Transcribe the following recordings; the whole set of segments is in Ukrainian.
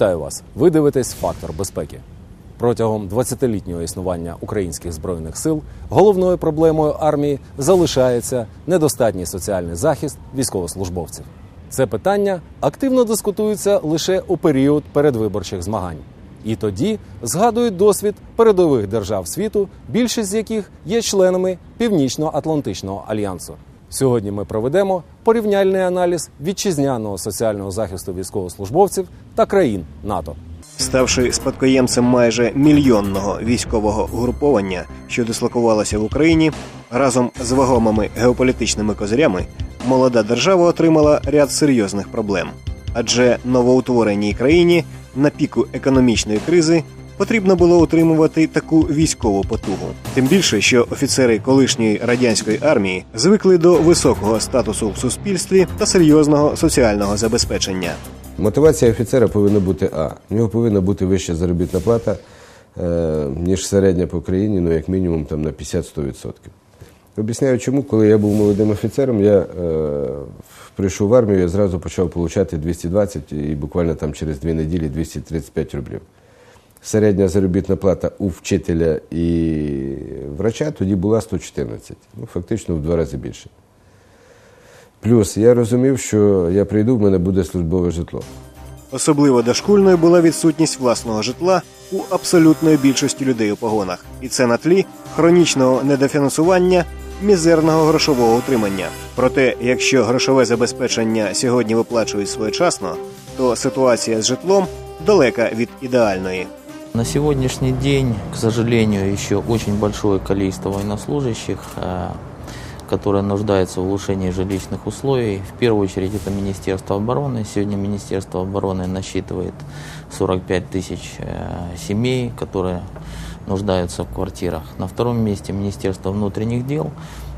Вітаю вас! Ви дивитесь Фактор безпеки. Протягом 20-літнього існування українських збройних сил головною проблемою армії залишається недостатній соціальний захист військовослужбовців. Це питання активно дискутується лише у період передвиборчих змагань. І тоді згадують досвід передових держав світу, більшість з яких є членами Північно-Атлантичного альянсу. Сьогодні ми проведемо порівняльний аналіз вітчизняного соціального захисту військовослужбовців та країн НАТО. Ставши спадкоємцем майже мільйонного військового угруповання, що дислокувалося в Україні, разом з вагомими геополітичними козирями, молода держава отримала ряд серйозних проблем. Адже новоутвореній країні на піку економічної кризи потрібно було утримувати таку військову потугу. Тим більше, що офіцери колишньої радянської армії звикли до високого статусу в суспільстві та серйозного соціального забезпечення. Мотивація офіцера повинна бути А. У нього повинна бути вища заробітна плата, е, ніж середня по країні, ну як мінімум там на 50-100%. Об'ясняю, чому, коли я був молодим офіцером, я е, прийшов в армію, я зразу почав отримати 220 і буквально там через дві неділі 235 рублів. Середня заробітна плата у вчителя і врача тоді була 114, ну фактично в два рази більше. Плюс я розумів, що я прийду, в мене буде службове житло. Особливо дошкульною була відсутність власного житла у абсолютної більшості людей у погонах, і це на тлі хронічного недофінансування мізерного грошового утримання. Проте, якщо грошове забезпечення сьогодні виплачують своєчасно, то ситуація з житлом далека від ідеальної. На сегодняшний день, к сожалению, еще очень большое количество военнослужащих, э, которые нуждаются в улучшении жилищных условий. В первую очередь это Министерство обороны. Сегодня Министерство обороны насчитывает 45 тысяч э, семей, которые нуждаются в квартирах. На втором месте Министерство внутренних дел.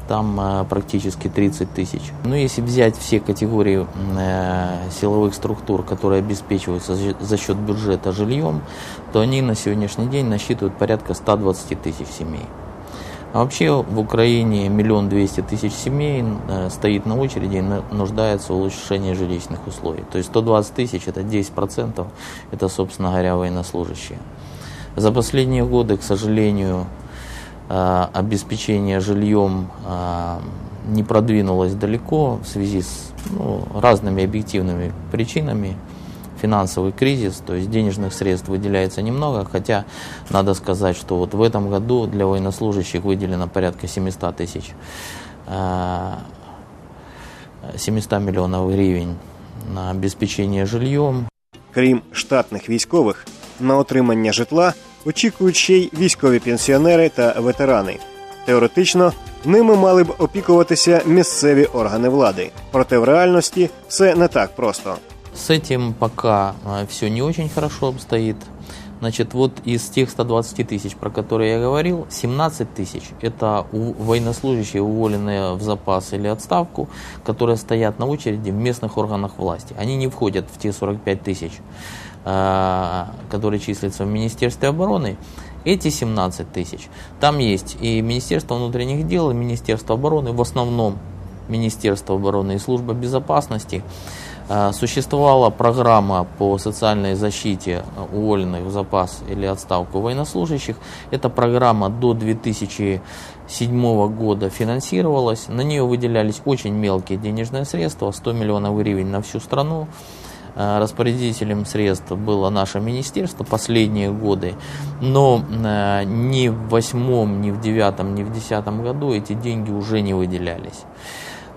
Там э, практически 30 тысяч. Ну, если взять все категории э, силовых структур, которые обеспечиваются за- счет бюджета жильем, то они на сегодняшний день насчитывают порядка 120 тысяч семей. А вообще в Украине миллион двести тысяч семей э, стоит на очереди и нуждается в улучшении жилищных условий. То есть 120 тысяч это 10%, это, собственно говоря, военнослужащие. За последние годы, к сожалению, обеспечение жильем э, не продвинулось далеко в связи с ну, разными объективными причинами. Финансовый кризис, то есть денежных средств выделяется немного, хотя надо сказать, что вот в этом году для военнослужащих выделено порядка 700 тысяч, э, 700 миллионов гривен на обеспечение жильем, Крім штатних військових, на отримання житла очікують ще й військові пенсіонери та ветерани. Теоретично ними мали б опікуватися місцеві органи влади, проте в реальності все не так просто. С этим пока все не очень хорошо обстоит. Значит, вот из тех 120 тысяч, про которые я говорил, 17 тысяч – это у- военнослужащие, уволенные в запас или отставку, которые стоят на очереди в местных органах власти. Они не входят в те 45 тысяч, э, которые числятся в Министерстве обороны. Эти 17 тысяч, там есть и Министерство внутренних дел, и Министерство обороны, в основном Министерство обороны и Служба безопасности. Э, Существовала программа по социальной защите уволенных в запас или отставку военнослужащих. Эта программа до 2007 года финансировалась. На нее выделялись очень мелкие денежные средства, 100 миллионов гривен на всю страну. Э, Распорядителем средств было наше министерство последние годы, но э, ни в восьмом, ни в девятом, ни в десятом году эти деньги уже не выделялись.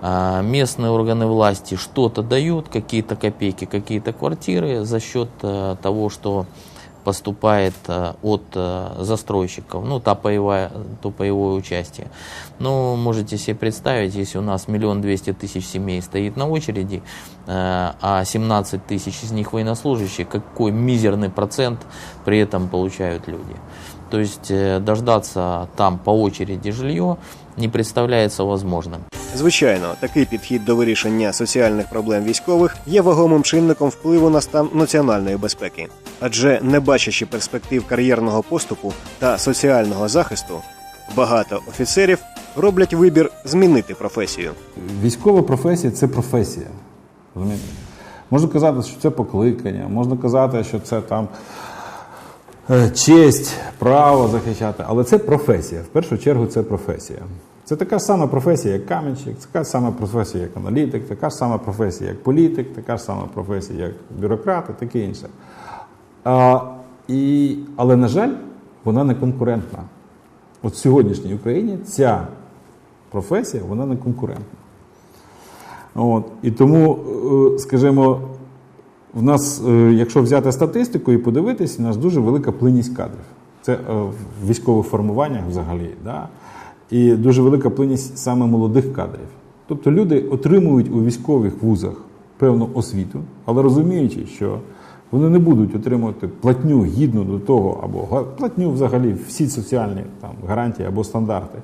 А, Местные органы власти что-то дают, какие-то копейки, какие-то квартиры за счет э, того, что поступает э, от э, застройщиков, ну, та паевая, то паевое участие. Но можете себе представить, если у нас миллион двести тысяч семей стоит на очереди, э, а 17 тысяч из них военнослужащие, какой мизерный процент при этом получают люди. То есть э, дождаться там по очереди жилье не представляется возможным. Звичайно, такий підхід до вирішення соціальних проблем військових є вагомим чинником впливу на стан національної безпеки, адже не бачачи перспектив кар'єрного поступу та соціального захисту, багато офіцерів роблять вибір змінити професію. Військова професія це професія. Розумієте? Можна казати, що це покликання, можна казати, що це там е, честь, право захищати, але це професія. В першу чергу це професія. Це така ж сама професія, як каменщик, така ж сама професія, як аналітик, така ж сама професія, як політик, така ж сама професія, як бюрократ і таке інше. А, і, але, на жаль, вона не конкурентна. От в сьогоднішній Україні ця професія вона не конкурентна. От. І тому, е, скажімо, в нас, е, якщо взяти статистику і подивитись, у нас дуже велика плинність кадрів. Це е, в військових формуваннях взагалі. Да? І дуже велика плинність саме молодих кадрів. Тобто люди отримують у військових вузах певну освіту, але розуміючи, що вони не будуть отримувати платню гідну до того, або платню взагалі всі соціальні там, гарантії або стандарти,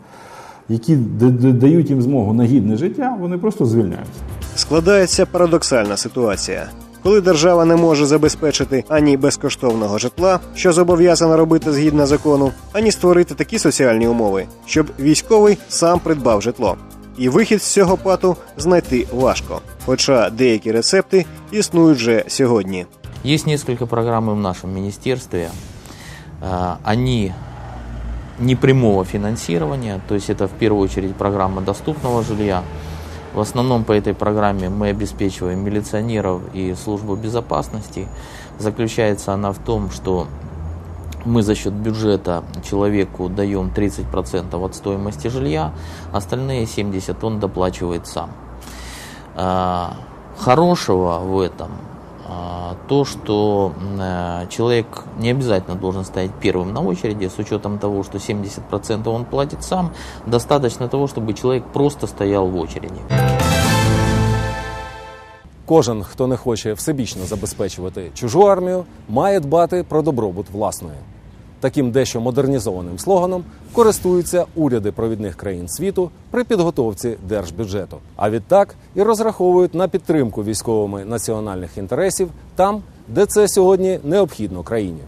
які дають їм змогу на гідне життя, вони просто звільняються. Складається парадоксальна ситуація. Коли держава не може забезпечити ані безкоштовного житла, що зобов'язана робити згідно закону, ані створити такі соціальні умови, щоб військовий сам придбав житло. І вихід з цього пату знайти важко. Хоча деякі рецепти існують вже сьогодні. Есть несколько программ в нашем министерстве. А, Они непрямого финансирования, то есть это в первую очередь программа доступного жилья. В основном по этой программе мы обеспечиваем милиционеров и службу безопасности. Заключается она в том, что мы за счет бюджета человеку даем 30% от стоимости жилья, остальные 70% он доплачивает сам. А, Хорошего в этом то, что м, э, человек не обязательно должен стоять первым на очереди, с учетом того, что 70% он платит сам, достаточно того, чтобы человек просто стоял в очереди. Кожен, хто не хоче всебічно забезпечувати чужу армію, має дбати про добробут власної. Таким дещо модернізованим слоганом користуються уряди провідних країн світу при підготовці держбюджету. А відтак і розраховують на підтримку військовими національних інтересів там, де це сьогодні необхідно країні.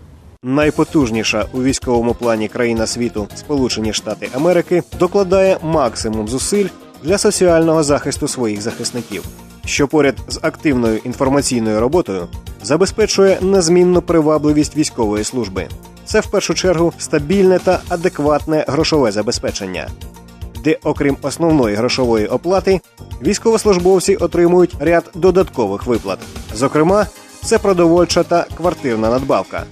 Найпотужніша у військовому плані країна світу Сполучені Штати Америки докладає максимум зусиль для соціального захисту своїх захисників, що поряд з активною інформаційною роботою забезпечує незмінну привабливість військової служби. Це в першу чергу стабільне та адекватне грошове забезпечення, де, окрім основної грошової оплати, військовослужбовці отримують ряд додаткових виплат. Зокрема, це продовольча та квартирна надбавка,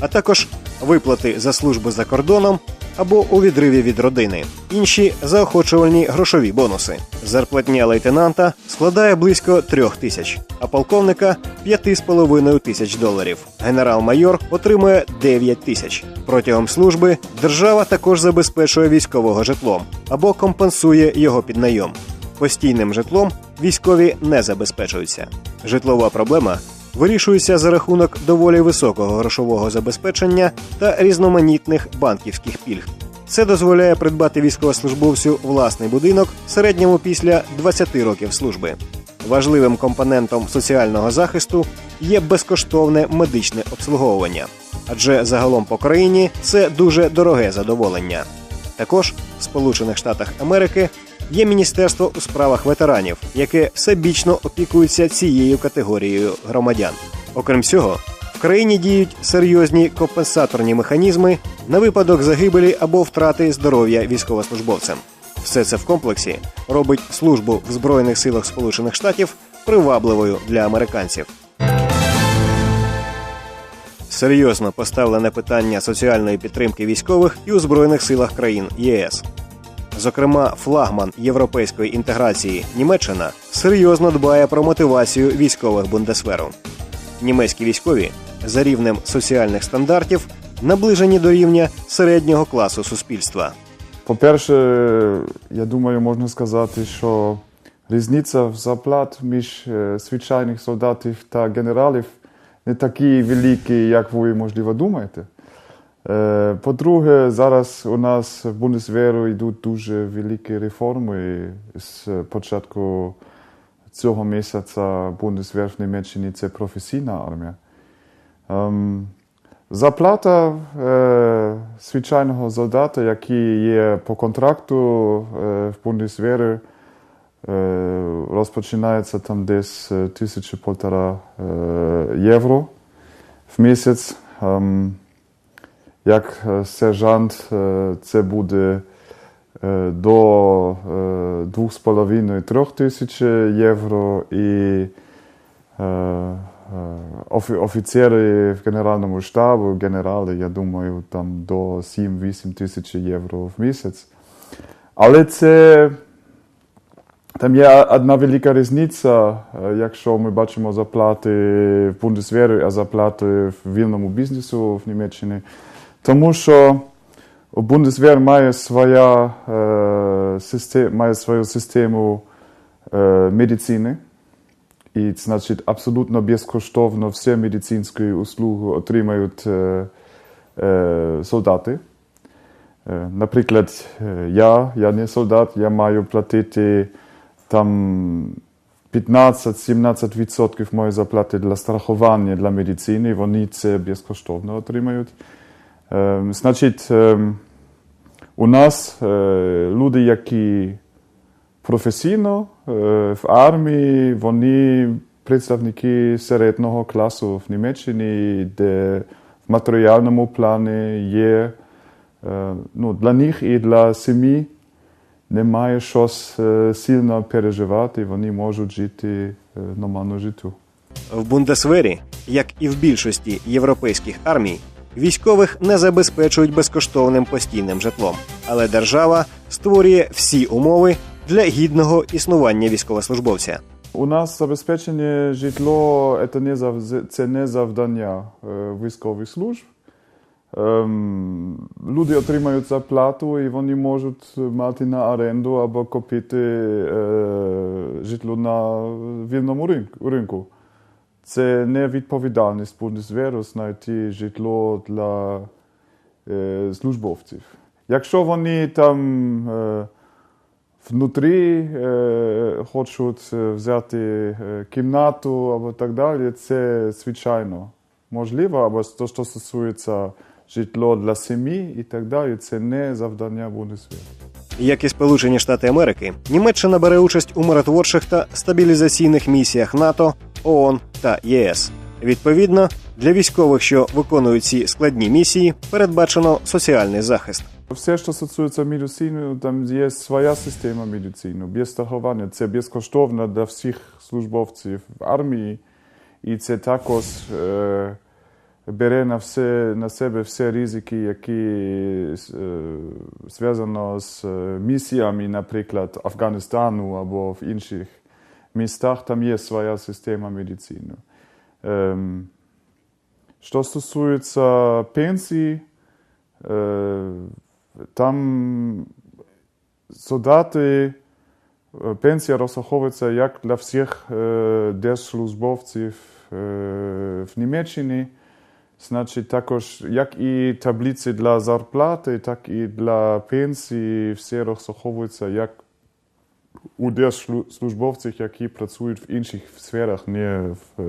а також виплати за службу за кордоном або у відриві від родини, інші заохочувальні грошові бонуси. Зарплатня лейтенанта складає близько трьох тисяч, а полковника п'яти з половиною тисяч доларів. Генерал-майор отримує 9 тисяч. Протягом служби держава також забезпечує військового житлом або компенсує його піднайом. Постійним житлом військові не забезпечуються. Житлова проблема вирішується за рахунок доволі високого грошового забезпечення та різноманітних банківських пільг. Це дозволяє придбати військовослужбовцю власний будинок в середньому після 20 років служби. Важливим компонентом соціального захисту є безкоштовне медичне обслуговування, адже загалом по країні це дуже дороге задоволення. Також в Сполучених Штатах Америки є Міністерство у справах ветеранів, яке всебічно опікується цією категорією громадян. Окрім цього, в країні діють серйозні компенсаторні механізми на випадок загибелі або втрати здоров'я військовослужбовцям. Все це в комплексі робить службу в Збройних силах Сполучених Штатів привабливою для американців. Серйозно поставлене питання соціальної підтримки військових і у збройних силах країн ЄС. Зокрема, флагман європейської інтеграції Німеччина серйозно дбає про мотивацію військових бундесверу. Німецькі військові за рівнем соціальних стандартів наближені до рівня середнього класу суспільства. По-перше, я думаю, можна сказати, що різниця в зарплат між е, звичайних солдатів та генералів не такі великі, як ви, можливо, думаєте. Е, По-друге, зараз у нас в Бундесверу йдуть дуже великі реформи. З початку цього місяця Бундесвер в Німеччині – це професійна армія. Ем, Зарплата е, звичайного солдата, який є по контракту е, в Бундесвері, Розпочинається там десь тисячі полтора євро в місяць. Ем, Як е, сержант е, це буде е, до е, двох з половиною трьох тисяч євро і офі- офіцери в Генеральному штабу, генерали, я думаю, там до 7-8 тисяч євро в місяць. Але це там є одна велика різниця, якщо ми бачимо заплати в Бундесвері, а заплати в вільному бізнесу в Німеччині. Тому що Бундесвер має, своя, е, систем, має свою систему е, медицини. І значить абсолютно безкоштовно всі медицинські услуги отримають е, е, солдати. Е, Наприклад, е, я, я не солдат, я маю платити там 15-17% моєї заплати для страхування для медицини, вони це безкоштовно отримають. Е, Значить, е, у нас е, люди, які професійно е, в армії, вони представники середнього класу в Німеччині, де в матеріальному плані є е, ну, для них і для сім'ї немає щось сильно переживати, вони можуть жити нормально життю. В Бундесвері, як і в більшості європейських армій, військових не забезпечують безкоштовним постійним житлом, але держава створює всі умови для гідного існування військовослужбовця. У нас забезпечення житло це не, завдання е, військових служб. Ем, люди отримають зарплату і вони можуть мати на оренду або купити е, житло на вільному ринку. Це не відповідальність Бундесверу знайти житло для е, службовців. Якщо вони там е, внутрі е, хочуть взяти е, кімнату або так далі, це звичайно можливо, або то, що стосується житло для сім'ї і так далі, це не завдання Бундесверу. Як і Сполучені Штати Америки, Німеччина бере участь у миротворчих та стабілізаційних місіях НАТО, ООН та ЄС. Відповідно, для військових, що виконують ці складні місії, передбачено соціальний захист. Все, що стосується медицини, там є своя система медицини, без страхування. Це безкоштовно для всіх службовців армії, і це також е, бере на, все, на себе всі ризики, які е, зв'язано з е, місіями, наприклад, Афганістану або в інших містах. Там є своя система медицини. Ем, що стосується пенсії, е, там солдати, пенсія розраховується як для всіх е, держслужбовців е, в Німеччині. Значить, також як і таблиці для зарплати, так і для пенсії все розраховується як у держслужбовців, які працюють в інших сферах, не в, е,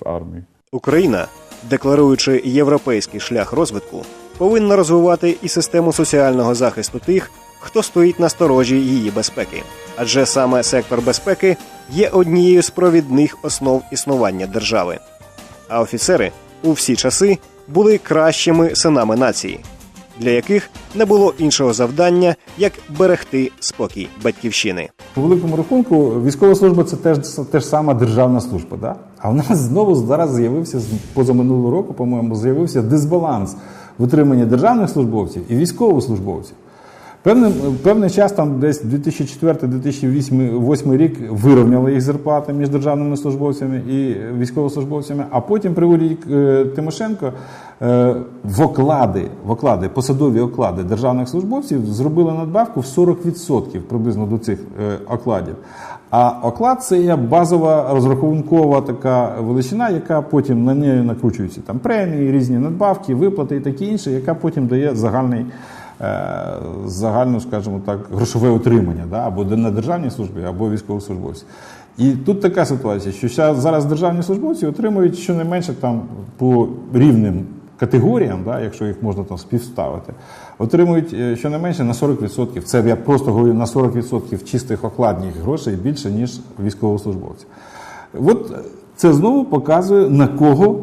в армії. Україна, декларуючи європейський шлях розвитку, повинна розвивати і систему соціального захисту тих, хто стоїть на сторожі її безпеки. Адже саме сектор безпеки є однією з провідних основ існування держави. А офіцери у всі часи були кращими синами нації, для яких не було іншого завдання, як берегти спокій батьківщини. По великому рахунку, військова служба це теж теж сама державна служба. Да? А в нас знову зараз з'явився позаминулого року, по-моєму, з'явився дисбаланс витримання державних службовців і військовослужбовців. Певний, певний час, там десь 2004-2008 рік вирівняли їх зарплати між державними службовцями і військовослужбовцями, а потім при уряді е, Тимошенко е, в оклади, в оклади, посадові оклади державних службовців зробили надбавку в 40% приблизно до цих е, окладів. А оклад це є базова розрахункова така величина, яка потім на неї накручуються там премії, різні надбавки, виплати і таке інше, яка потім дає загальний е, загальну, скажімо так, грошове утримання, да, або на державній службі, або військовослужбовці. І тут така ситуація, що зараз державні службовці отримують щонайменше там по рівним категоріям, да, якщо їх можна там співставити, отримують е, щонайменше на 40%. Це я просто говорю на 40% чистих окладних грошей більше, ніж військовослужбовці. От це знову показує на кого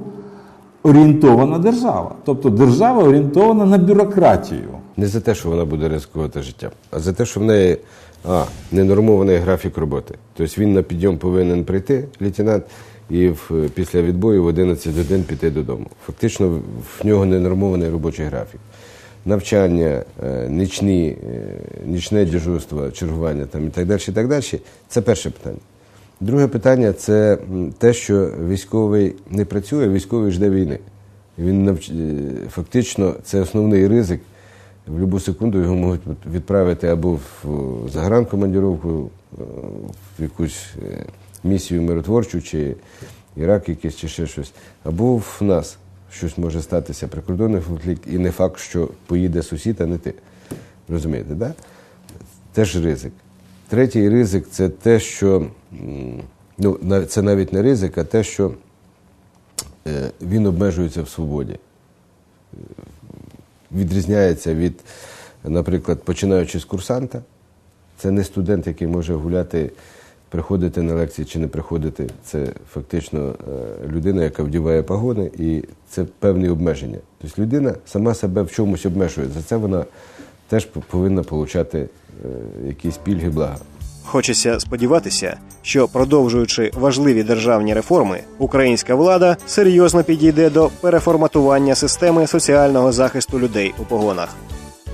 орієнтована держава. Тобто держава орієнтована на бюрократію. Не за те, що вона буде ризикувати життям, а за те, що в неї а, ненормований графік роботи. Тобто він на підйом повинен прийти, лейтенант, і в, після відбою в 11 годин піти додому. Фактично в- в нього ненормований робочий графік. Навчання, е, нічні, е, нічне дежурство, чергування там, і так далі, і так далі. Це перше питання. Друге питання це те, що військовий не працює, військовий жде війни. Він навч... е, фактично це основний ризик. В будь-яку секунду його можуть відправити або в загранкомандіровку, е, в якусь е, місію миротворчу, чи Ірак якийсь, чи ще щось, або в нас щось може статися прикордонний конфлікт, і не факт, що поїде сусід, а не ти. Розумієте? Да? Теж ризик. Третій ризик це те, що ну, це навіть не ризик, а те, що е, він обмежується в свободі. Е, Відрізняється від, наприклад, починаючи з курсанта. Це не студент, який може гуляти, приходити на лекції чи не приходити. Це фактично е, людина, яка вдіває погони, і це певні обмеження. Тобто людина сама себе в чомусь обмежує. За це вона теж повинна отримати якісь пільги, блага. Хочеться сподіватися, що продовжуючи важливі державні реформи, українська влада серйозно підійде до переформатування системи соціального захисту людей у погонах.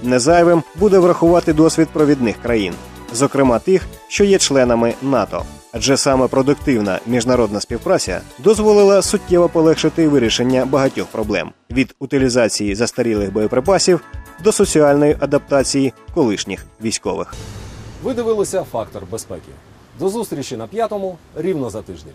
Незайвим буде врахувати досвід провідних країн, зокрема тих, що є членами НАТО. Адже саме продуктивна міжнародна співпраця дозволила суттєво полегшити вирішення багатьох проблем від утилізації застарілих боєприпасів до соціальної адаптації колишніх військових. Ви дивилися фактор безпеки. До зустрічі на п'ятому рівно за тиждень.